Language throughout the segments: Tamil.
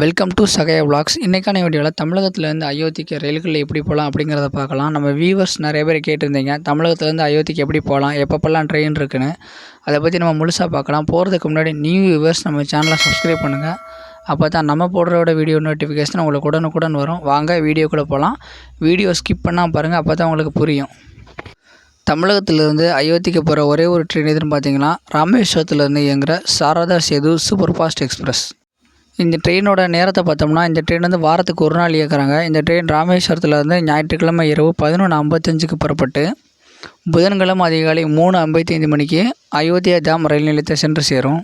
வெல்கம் டு சகய விளாக்ஸ் இன்றைக்கான வீடியோவில் தமிழகத்துலேருந்து அயோத்திக்கு ரயில்களில் எப்படி போகலாம் அப்படிங்கிறத பார்க்கலாம். நம்ம வியூவர்ஸ் நிறைய பேர் கேட்டிருந்தீங்க. தமிழகத்துலேருந்து அயோத்திக்கு எப்படி போகலாம் எப்பப்பெல்லாம் ட்ரெயின் இருக்குன்னு. அதை பற்றி நம்ம முழுசாக பார்க்கலாம். போகிறதுக்கு முன்னாடி நியூ வியூவர்ஸ் நம்ம சேனலை சப்ஸ்கிரைப் பண்ணுங்கள் அப்போ தான் நம்ம போடுறோட வீடியோ நோட்டிஃபிகேஷன் உங்களுக்கு உடனுக்குடன் வரும். வாங்க வீடியோக்குள்ளே போகலாம் வீடியோ ஸ்கிப் பண்ணால் பாருங்கள் அப்போ தான் உங்களுக்கு புரியும். தமிழகத்திலிருந்து அயோத்திக்கு போகிற ஒரே ஒரு ட்ரெயின் எதுன்னு பார்த்தீங்கன்னா ராமேஸ்வரத்துலேருந்து இயங்குகிற Shraddha Setu super fast express. இந்த ட்ரெயினோட நேரத்தை பார்த்தோம்னா இந்த ட்ரெயின் வந்து வாரத்துக்கு ஒரு நாள் இயக்குறாங்க. இந்த ட்ரெயின் ராமேஸ்வரத்துலேருந்து ஞாயிற்றுக்கிழமை இரவு பதினொன்று ஐம்பத்தஞ்சுக்கு புறப்பட்டு புதன்கிழமை அதிகாலை மூணு ஐம்பத்தைந்து மணிக்கு அயோத்தியா தாம் ரயில் நிலையத்தை சென்று சேரும்.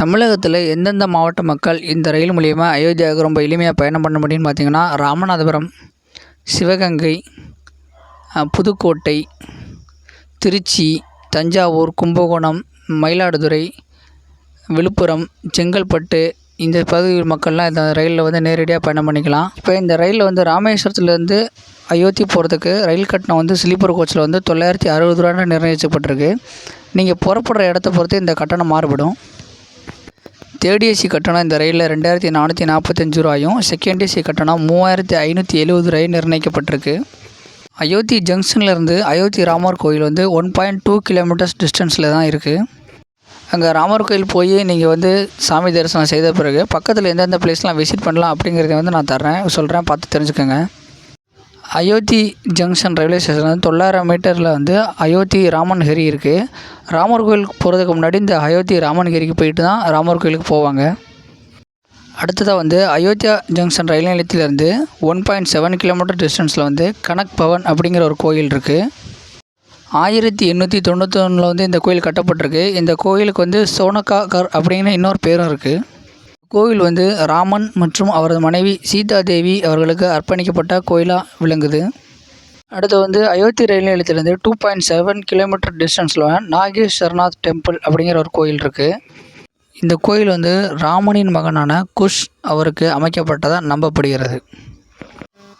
தமிழகத்தில் எந்தெந்த மாவட்ட மக்கள் இந்த ரயில் மூலியமாக அயோத்தியாவுக்கு ரொம்ப எளிமையாக பயணம் பண்ண முடியும்னு பார்த்தீங்கன்னா ராமநாதபுரம் சிவகங்கை புதுக்கோட்டை திருச்சி தஞ்சாவூர் கும்பகோணம் மயிலாடுதுறை விழுப்புரம் செங்கல்பட்டு இந்த பகுதி மக்கள்லாம் இந்த ரயிலில் வந்து நேரடியாக பயணம் பண்ணிக்கலாம். இப்போ இந்த ரயிலில் வந்து ராமேஸ்வரத்துலேருந்து அயோத்தி போகிறதுக்கு ரயில் கட்டணம் வந்து ஸ்லீப்பர் கோச்சில் வந்து தொள்ளாயிரத்தி அறுபது ரூபான்னு நிர்ணயிக்கப்பட்டிருக்கு. நீங்கள் புறப்படுற இடத்த பொறுத்து இந்த கட்டணம் மாறுபடும். தேர்ட் ஏசி கட்டணம் இந்த ரயிலில் ரெண்டாயிரத்தி நானூற்றி நாற்பத்தஞ்சு ரூபாயும் செகண்ட் ஏசி கட்டணம் மூவாயிரத்தி ஐநூற்றி எழுபது ரூபாயும் நிர்ணயிக்கப்பட்டிருக்கு. அயோத்தி ஜங்ஷன்லேருந்து அயோத்தி ராமர் கோயில் வந்து ஒன் பாயிண்ட் டூ கிலோமீட்டர்ஸ் டிஸ்டன்ஸில் தான் இருக்குது. அங்கே ராமர் கோயில் போய் நீங்கள் வந்து சாமி தரிசனம் செய்த பிறகு பக்கத்தில் எந்தெந்த பிளேஸ்லாம் விசிட் பண்ணலாம் அப்படிங்கிறத வந்து நான் தர்றேன். சொல்கிறேன் பார்த்து தெரிஞ்சுக்கோங்க. அயோத்தி ஜங்ஷன் ரயில்வே ஸ்டேஷன் வந்து தொள்ளாயிரம் மீட்டரில் வந்து அயோத்தி ராமன் ராமன்ஹிரி இருக்குது ராமர் கோயிலுக்கு போகிறதுக்கு முன்னாடி இந்த அயோத்தி ராமன் கிரிக்கு போயிட்டு தான் ராமர் கோயிலுக்கு போவாங்க. அடுத்ததாக வந்து அயோத்தியா ஜங்ஷன் ரயில் நிலையத்திலேருந்து ஒன் பாயிண்ட் செவன் கிலோமீட்டர் டிஸ்டன்ஸில் வந்து கனக் பவன் அப்படிங்கிற ஒரு கோயில் இருக்குது ஆயிரத்தி எண்ணூற்றி தொண்ணூத்தொன்னில் வந்து இந்த கோயில் கட்டப்பட்டிருக்கு. இந்த கோயிலுக்கு வந்து சோனகாகர் அப்படின்னு இன்னொரு பேரும் இருக்குது கோயில் வந்து ராமன் மற்றும் அவரது மனைவி சீதா தேவி அவர்களுக்கு அர்ப்பணிக்கப்பட்ட கோயிலாக விளங்குது. அடுத்து வந்து அயோத்தி ரயில் நிலையத்திலேருந்து டூ பாயிண்ட் செவன் கிலோமீட்டர் டிஸ்டன்ஸில் நாகேஸ்வரநாத் டெம்பிள் அப்படிங்கிற ஒரு கோயில் இருக்குது இந்த கோயில் வந்து ராமனின் மகனான குஷ் அவருக்கு அமைக்கப்பட்டதாக நம்பப்படுகிறது.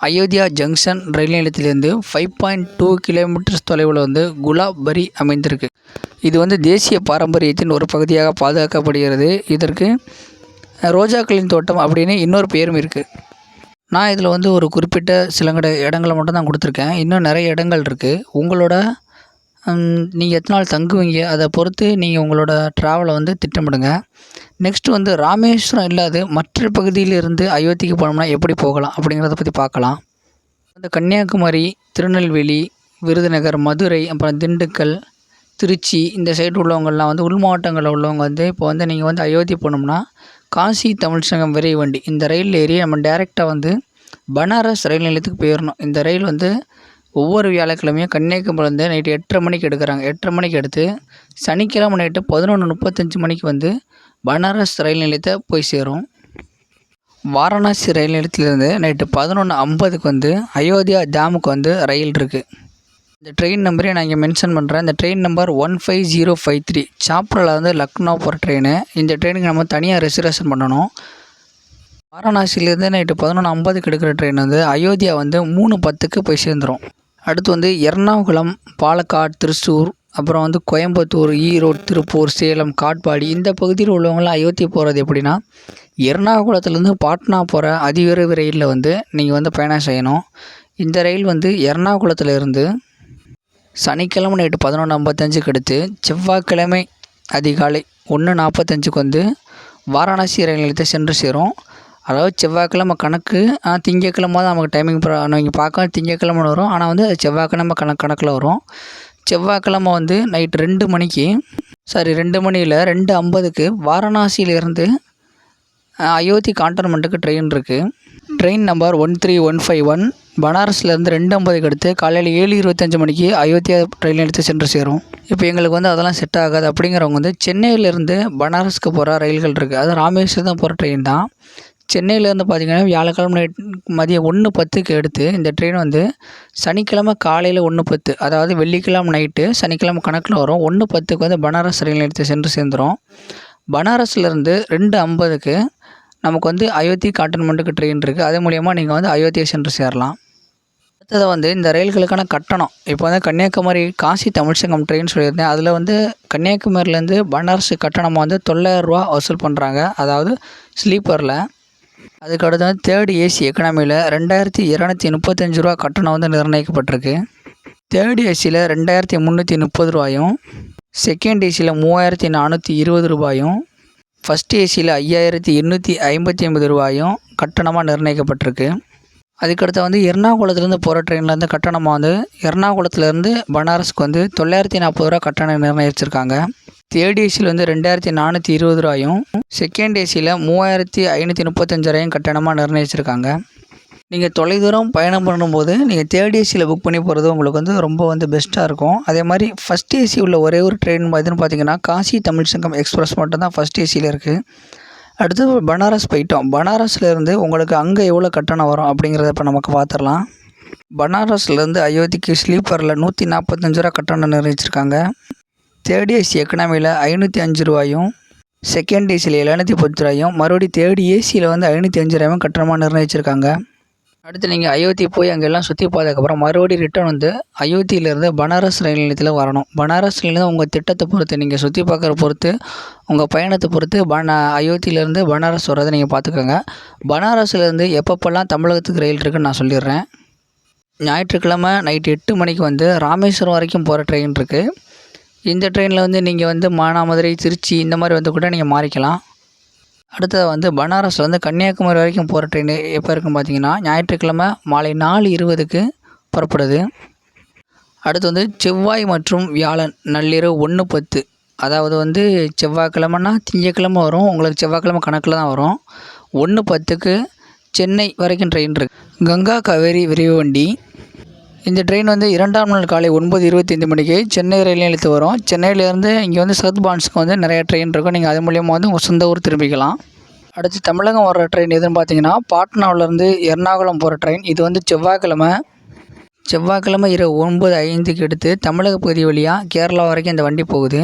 அயோத்தியா ஜங்ஷன் ரயில் நிலையத்திலேருந்து ஃபைவ் பாயிண்ட் டூ கிலோமீட்டர்ஸ் தொலைவில் வந்து குலாபரி அமைந்திருக்கு. இது வந்து தேசிய பாரம்பரியத்தின் ஒரு பகுதியாக பாதுகாக்கப்படுகிறது. இதற்கு ரோஜாக்களின் தோட்டம் அப்படின்னு இன்னொரு பேரும் இருக்குது நான் இதில் வந்து ஒரு குறிப்பிட்ட சிலங்கட இடங்களை மட்டும் தான் கொடுத்துருக்கேன். இன்னும் நிறைய இடங்கள் இருக்குது உங்களோட நீங்கள் எத்தனை நாள் தங்குவீங்க? அதை பொறுத்து நீங்கள் உங்களோட ட்ராவலை வந்து திட்டமிடுங்க. நெக்ஸ்ட்டு வந்து ராமேஸ்வரம் இல்லாத மற்ற பகுதியிலிருந்து அயோத்திக்கு போனோம்னா எப்படி போகலாம் அப்படிங்கிறத பற்றி பார்க்கலாம். இந்த கன்னியாகுமரி திருநெல்வேலி விருதுநகர் மதுரை அப்புறம் திண்டுக்கல் திருச்சி இந்த சைடு உள்ளவங்கள்லாம் வந்து உள் மாவட்டங்களில் உள்ளவங்க வந்து இப்போ வந்து நீங்கள் வந்து அயோத்தி போனோம்னா காசி தமிழ் சங்கம் வண்டி இந்த ரயில் ஏறி நம்ம டேரெக்டாக வந்து பனாரஸ் ரயில் நிலையத்துக்கு போயிடணும் இந்த ரயில் வந்து ஒவ்வொரு வியாழக்கிழமையும் கன்னியாகுமரிலேருந்து நைட்டு எட்டரை மணிக்கு எடுக்கிறாங்க. எட்டரை மணிக்கு எடுத்து சனிக்கிழமை நைட்டு பதினொன்று முப்பத்தஞ்சு மணிக்கு வந்து பனாரஸ் ரயில் நிலையத்தை போய் சேரும். வாரணாசி ரயில் நிலையத்திலேருந்து நைட்டு பதினொன்று ஐம்பதுக்கு வந்து அயோத்தியா டேமுக்கு வந்து ரயில் இருக்குது இந்த ட்ரெயின் நம்பரையும் நான் இங்கே மென்ஷன் பண்ணுறேன் இந்த train number one five zero five three சாப்ராவில் வந்து லக்னோ போகிற ட்ரெயின் இந்த ட்ரெயினுக்கு நம்ம தனியாக ரிசர்வேஷன் பண்ணணும். வாரணாசிலேருந்து நைட்டு பதினொன்று ஐம்பதுக்கு எடுக்கிற ட்ரெயின் வந்து அயோத்தியா வந்து மூணு பத்துக்கு போய் சேர்ந்துடும் அடுத்து வந்து எர்ணாகுளம் பாலக்காடு திருச்சூர் அப்புறம் வந்து கோயம்புத்தூர் ஈரோடு திருப்பூர் சேலம் காட்பாடி இந்த பகுதியில் உள்ளவங்களாம் அயோத்தி போகிறது எப்படின்னா எர்ணாகுளத்துலேருந்து பாட்னா போகிற அதிவிரைவு ரயிலில் வந்து நீங்கள் வந்து பயணம் செய்யணும். இந்த ரயில் வந்து எர்ணாகுளத்துலேருந்து சனிக்கிழமை நைட்டு பதினொன்று ஐம்பத்தஞ்சுக்கு எடுத்து செவ்வாய்க்கிழமை அதிகாலை ஒன்று நாற்பத்தஞ்சுக்கு வந்து வாரணாசி ரயில் நிலையத்தை சென்று சேரும். அதாவது செவ்வாய்க்கிழமை கணக்கு ஆனால் திங்கக்கிழமை தான் நமக்கு டைமிங் நீங்கள் பார்க்க திங்கக்கிழமன்னு வரும். ஆனால் வந்து அது செவ்வாய்க்கிழமை கணக்கு கணக்கில் வரும். செவ்வாய்க்கிழமை வந்து நைட் ரெண்டு மணிக்கு சாரி ரெண்டு மணியில் ரெண்டு ஐம்பதுக்கு வாரணாசியிலேருந்து அயோத்தி கான்டோன்மெண்ட்டுக்கு ட்ரெயின் இருக்குது train number one three one five one பனாரஸ்லேருந்து ரெண்டு ஐம்பதுக்கு எடுத்து காலையில் ஏழு இருபத்தஞ்சு மணிக்கு அயோத்தியா ட்ரெயின் எடுத்து சென்று சேரும். இப்போ எங்களுக்கு வந்து அதெல்லாம் செட் ஆகாது. அப்படிங்கிறவங்க வந்து சென்னையிலேருந்து பனாரஸ்க்கு போகிற ரயில்கள் இருக்குது அது ராமேஸ்வரம் போகிற ட்ரெயின் தான். சென்னையிலேருந்து பார்த்தீங்கன்னா வியாழக்கிழமை நைட் மதியம் ஒன்று பத்துக்கு எடுத்து இந்த ட்ரெயின் வந்து சனிக்கிழமை காலையில் ஒன்று பத்து அதாவது வெள்ளிக்கிழமை நைட்டு சனிக்கிழமை கணக்கில் வரும். ஒன்று பத்துக்கு வந்து பனாரஸ் ரயில் நிலையத்தை சென்று சேர்ந்துடும் பனாரஸ்லேருந்து ரெண்டு ஐம்பதுக்கு நமக்கு வந்து அயோத்தி காட்டன்மெண்ட்டுக்கு ட்ரெயின் இருக்குது அது மூலியமாக நீங்கள் வந்து அயோத்தியை சென்று சேரலாம். அடுத்தது வந்து இந்த ரயில்களுக்கான கட்டணம். இப்போ வந்து கன்னியாகுமரி காசி தமிழ்சங்கம் ட்ரெயின் சொல்லியிருந்தேன். அதில் வந்து கன்னியாகுமரியிலேருந்து பனாரஸ் கட்டணம் வந்து தொள்ளாயிரரூவா வசூல் பண்ணுறாங்க அதாவது ஸ்லீப்பரில் அதுக்கடுத்து வந்து தேர்ட் ஏசி எக்கனாமியில் ரெண்டாயிரத்தி இரநூத்தி முப்பத்தஞ்சு ரூபா கட்டணம் வந்து நிர்ணயிக்கப்பட்டிருக்கு. தேர்ட் ஏசியில் ரெண்டாயிரத்தி முந்நூற்றி முப்பது ரூபாயும் செகண்ட் ஏசியில் மூவாயிரத்தி நானூற்றி இருபது ரூபாயும் ஃபஸ்ட் ஏசியில் ஐயாயிரத்தி எண்ணூற்றி ஐம்பத்தி ஒன்பது ரூபாயும் கட்டணமாக நிர்ணயிக்கப்பட்டிருக்கு. அதுக்கடுத்து வந்து எர்ணாகுளத்துலேருந்து போகிற ட்ரெயினில் வந்து கட்டணமாக வந்து எர்ணாகுளத்துலேருந்து பனாரஸ்க்கு வந்து தொள்ளாயிரத்தி நாற்பது ரூபா கட்டணம் நிர்ணயிச்சிருக்காங்க. தேர்ட் ஏசியில் வந்து ரெண்டாயிரத்தி நானூற்றி இருபது ரூபாயும் செகண்ட் ஏசியில் மூவாயிரத்தி ஐநூற்றி முப்பத்தஞ்சு ரூபாயும் கட்டணமாக நிர்ணயிச்சிருக்காங்க. நீங்கள் தொலைதூரம் பயணம் பண்ணும்போது நீங்கள் தேர்ட் ஏசியில் புக் பண்ணி போகிறது உங்களுக்கு வந்து ரொம்ப வந்து பெஸ்ட்டாக இருக்கும். அதே மாதிரி ஃபஸ்ட் ஏசி உள்ள ஒரே ஒரு ட்ரெயின் எதுன்னு பார்த்தீங்கன்னா காசி தமிழ் சங்கம் எக்ஸ்பிரஸ் மட்டும்தான் ஃபஸ்ட் ஏசியில் இருக்குது அடுத்து பனாரஸ் போயிட்டோம். பனாரஸ்லேருந்து உங்களுக்கு அங்கே எவ்வளோ கட்டணம் வரும் அப்படிங்கிறத இப்போ நமக்கு பார்த்துடலாம் பனாரஸ்லேருந்து அயோத்திக்கு ஸ்லீப்பரில் நூற்றி நாற்பத்தஞ்சு ரூபா கட்டணம் நிர்ணயிச்சிருக்காங்க. தேர்ட் ஏசி எக்கனாமியில் ஐநூற்றி அஞ்சு ரூபாயும் செகண்ட் ஏசியில் எழுநூற்றி பத்து ரூபாயும் மறுபடியும் தேர்ட் ஏசியில் வந்து ஐநூற்றி அஞ்சு ரூபாயும் கட்டணமாக நிர்ணயிச்சிருக்காங்க. அடுத்து நீங்கள் அயோத்தி போய் அங்கெல்லாம் சுற்றி பார்த்ததுக்கப்புறம் மறுபடியும் ரிட்டர்ன் வந்து அயோத்தியிலேருந்து பனாரஸ் ரயில் நிலையத்தில் வரணும். பனாரஸ்லேருந்து உங்கள் திட்டத்தை பொறுத்து நீங்கள் சுற்றி பார்க்குற பொறுத்து உங்கள் பயணத்தை பொறுத்து பன அயோத்தியிலேருந்து பனாரஸ் வர்றதை நீங்கள் பார்த்துக்கோங்க. பனாரஸ்லேருந்து எப்பப்பெல்லாம் தமிழகத்துக்கு ரயில் இருக்குன்னு நான் சொல்லிடுறேன். ஞாயிற்றுக்கிழமை நைட்டு எட்டு மணிக்கு வந்து ராமேஸ்வரம் வரைக்கும் போகிற ட்ரெயின் இருக்குது இந்த ட்ரெயினில் வந்து நீங்கள் வந்து மானாமதுரை திருச்சி இந்த மாதிரி வந்து கூட நீங்கள் மாறிக்கலாம். அடுத்தது வந்து பனாரஸில் வந்து கன்னியாகுமரி வரைக்கும் போகிற ட்ரெயின் எப்போ இருக்குன்னு பார்த்தீங்கன்னா ஞாயிற்றுக்கிழமை மாலை நாலு இருபதுக்கு புறப்படுது. அடுத்து வந்து செவ்வாய் மற்றும் வியாழன் நள்ளிரவு ஒன்று பத்து. அதாவது வந்து செவ்வாய்க்கிழமைனா திங்கக்கிழமை வரும் உங்களுக்கு செவ்வாய்க்கிழமை கணக்கில் தான் வரும். ஒன்று பத்துக்கு சென்னை வரைக்கும் ட்ரெயின் இருக்குது கங்கா காவேரி விரைவு வண்டி இந்த ட்ரெயின் வந்து இரண்டாம் நாள் காலை ஒன்பது இருபத்தைந்து மணிக்கு சென்னை ரயில் நிலையத்து வரும். சென்னையிலேருந்து இங்கே வந்து சவுத் பான்ஸுக்கு வந்து நிறைய ட்ரெயின் இருக்கும். நீங்கள் அது மூலியமாக வந்து உங்கள் சொந்த ஊர் திரும்பிக்கலாம். அடுத்து தமிழகம் வர ட்ரெயின் எதுன்னு பார்த்தீங்கன்னா பாட்னாவிலேருந்து எர்ணாகுளம் போகிற ட்ரெயின் இது வந்து செவ்வாய்க்கிழமை. செவ்வாய்க்கிழமை இரவு ஒன்பது ஐந்துக்கு எடுத்து தமிழக பகுதி வழியாக கேரளா வரைக்கும் இந்த வண்டி போகுது.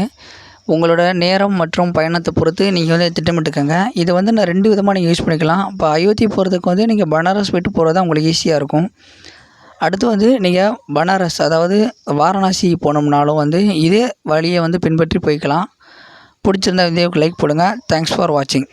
உங்களோட நேரம் மற்றும் பயணத்தை பொறுத்து நீங்கள் வந்து திட்டமிட்டுக்கோங்க. இதை வந்து நான் ரெண்டு விதமாக நீங்கள் யூஸ் பண்ணிக்கலாம். இப்போ அயோத்தி போகிறதுக்கு வந்து நீங்கள் பனாரஸ் போய்ட்டு போகிறது தான் உங்களுக்கு ஈஸியாக இருக்கும். அடுத்து வந்து நீங்கள் பனாரஸ் அதாவது வாரணாசி போனோம்னாலும் வந்து இதே வழியை வந்து பின்பற்றி போய்க்கலாம். பிடிச்சிருந்தா வீடியோவுக்கு லைக் போடுங்கள் தேங்க்ஸ் ஃபார் வாட்சிங்